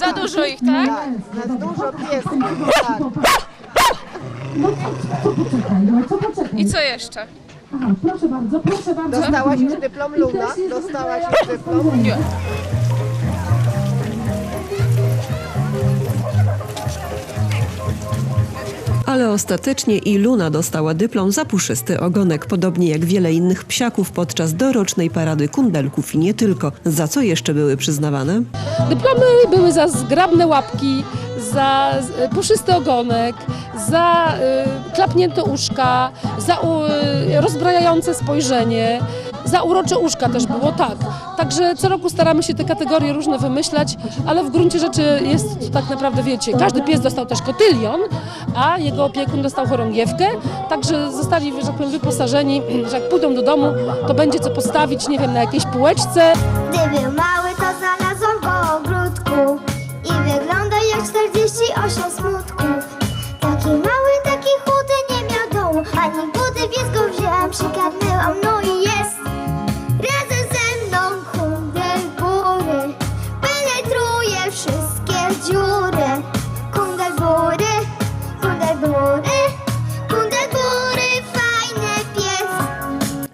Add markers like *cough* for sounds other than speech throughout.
Za dużo ich, tak? Tak, na dużo piesków. Tak. No co poczekaj, no co poczekaj. I co jeszcze? Aha, proszę bardzo, proszę bardzo. Dostałaś już dyplom Luna? Dostałaś już dyplom? Nie. Ale ostatecznie i Luna dostała dyplom za puszysty ogonek, podobnie jak wiele innych psiaków podczas dorocznej parady kundelków i nie tylko. Za co jeszcze były przyznawane? Dyplomy były za zgrabne łapki, za puszysty ogonek, za y, klapnięte uszka, za y, rozbrajające spojrzenie, za urocze uszka też było, tak. Także co roku staramy się te kategorie różne wymyślać, ale w gruncie rzeczy jest to tak naprawdę, wiecie, każdy pies dostał też kotylion, a jego opiekun dostał chorągiewkę, także zostali, że tak powiem, wyposażeni, *clears throat* że jak pójdą do domu, to będzie co postawić, nie wiem, na jakiejś półeczce, Gdy był mały, to znalazłam go ogródku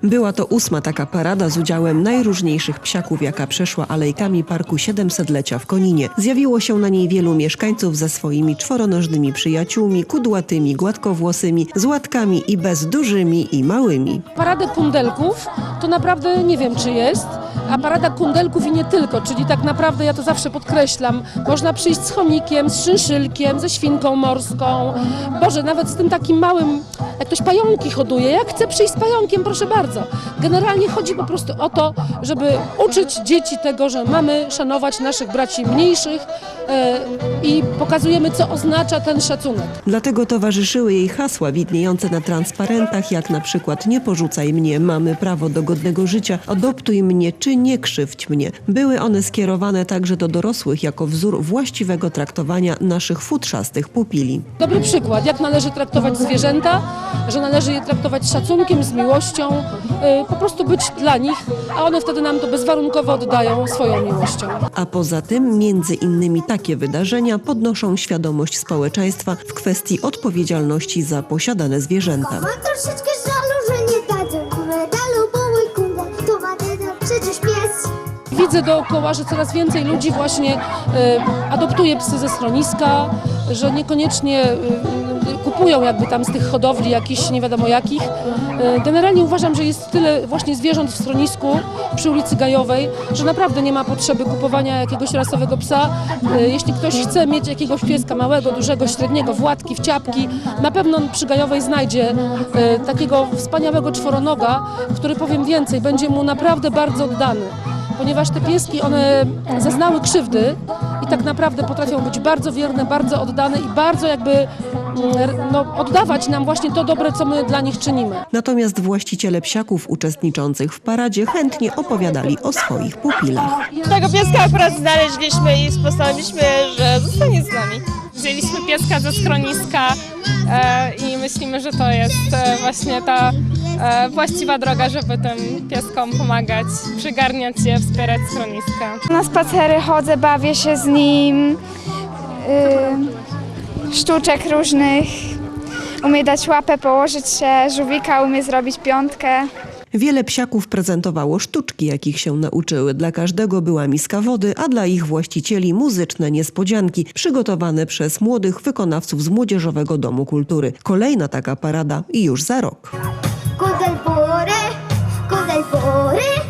Była to ósma taka parada z udziałem najróżniejszych psiaków, jaka przeszła alejkami Parku 700-lecia w Koninie. Zjawiło się na niej wielu mieszkańców ze swoimi czworonożnymi przyjaciółmi, kudłatymi, gładkowłosymi, z łatkami i bez dużymi i małymi. Paradę kundelków to naprawdę nie wiem, czy jest, a parada kundelków i nie tylko, czyli tak naprawdę ja to zawsze podkreślam, można przyjść z chomikiem, z szynszylkiem, ze świnką morską, Boże, nawet z tym takim małym, jak ktoś pająki hoduje, jak chce przyjść z pająkiem, proszę bardzo. Generalnie chodzi po prostu o to, żeby uczyć dzieci tego, że mamy szanować naszych braci mniejszych e, i pokazujemy, co oznacza ten szacunek. Dlatego towarzyszyły jej hasła widniejące na transparentach, jak na przykład nie porzucaj mnie, mamy prawo do godnego życia, adoptuj mnie czy nie krzywdź mnie. Były one skierowane także do dorosłych jako wzór właściwego traktowania naszych futrzastych pupili. Dobry przykład, jak należy traktować zwierzęta, że należy je traktować z szacunkiem, z miłością, y, po prostu być dla nich, a one wtedy nam to bezwarunkowo oddają swoją miłością. A poza tym między innymi takie wydarzenia podnoszą świadomość społeczeństwa w kwestii odpowiedzialności za posiadane zwierzęta. Mam troszeczkę żalu, że nie dadzą medalu, bo mój kundel to ma medal, przecież pies. Widzę dookoła, że coraz więcej ludzi właśnie y, adoptuje psy ze schroniska, że niekoniecznie y, kupują jakby tam z tych hodowli jakichś nie wiadomo jakich. Y, Generalnie uważam, że jest tyle właśnie zwierząt w schronisku przy ulicy Gajowej, że naprawdę nie ma potrzeby kupowania jakiegoś rasowego psa. Y, Jeśli ktoś chce mieć jakiegoś pieska małego, dużego, średniego, władki, wciapki, na pewno przy Gajowej znajdzie y, takiego wspaniałego czworonoga, który powiem więcej, będzie mu naprawdę bardzo oddany ponieważ te pieski, one zaznały krzywdy i tak naprawdę potrafią być bardzo wierne, bardzo oddane i bardzo jakby mm, no, oddawać nam właśnie to dobre, co my dla nich czynimy. Natomiast właściciele psiaków uczestniczących w paradzie chętnie opowiadali o swoich pupilach. Tego pieska akurat znaleźliśmy i postanowiliśmy, że zostanie z nami. Wzięliśmy pieska ze schroniska e, i myślimy, że to jest e, właśnie ta e, właściwa droga, żeby tym pieskom pomagać, przygarniać je, wspierać schroniska. Na spacery chodzę, bawię się z nim, yy, sztuczek różnych. Umie dać łapę, położyć się, żółwika umie zrobić piątkę. Wiele psiaków prezentowało sztuczki, jakich się nauczyły. Dla każdego była miska wody, a dla ich właścicieli muzyczne niespodzianki przygotowane przez młodych wykonawców z Młodzieżowego Domu Kultury. Kolejna taka parada i już za rok. Cos'è il cuore? Cos'è il cuore?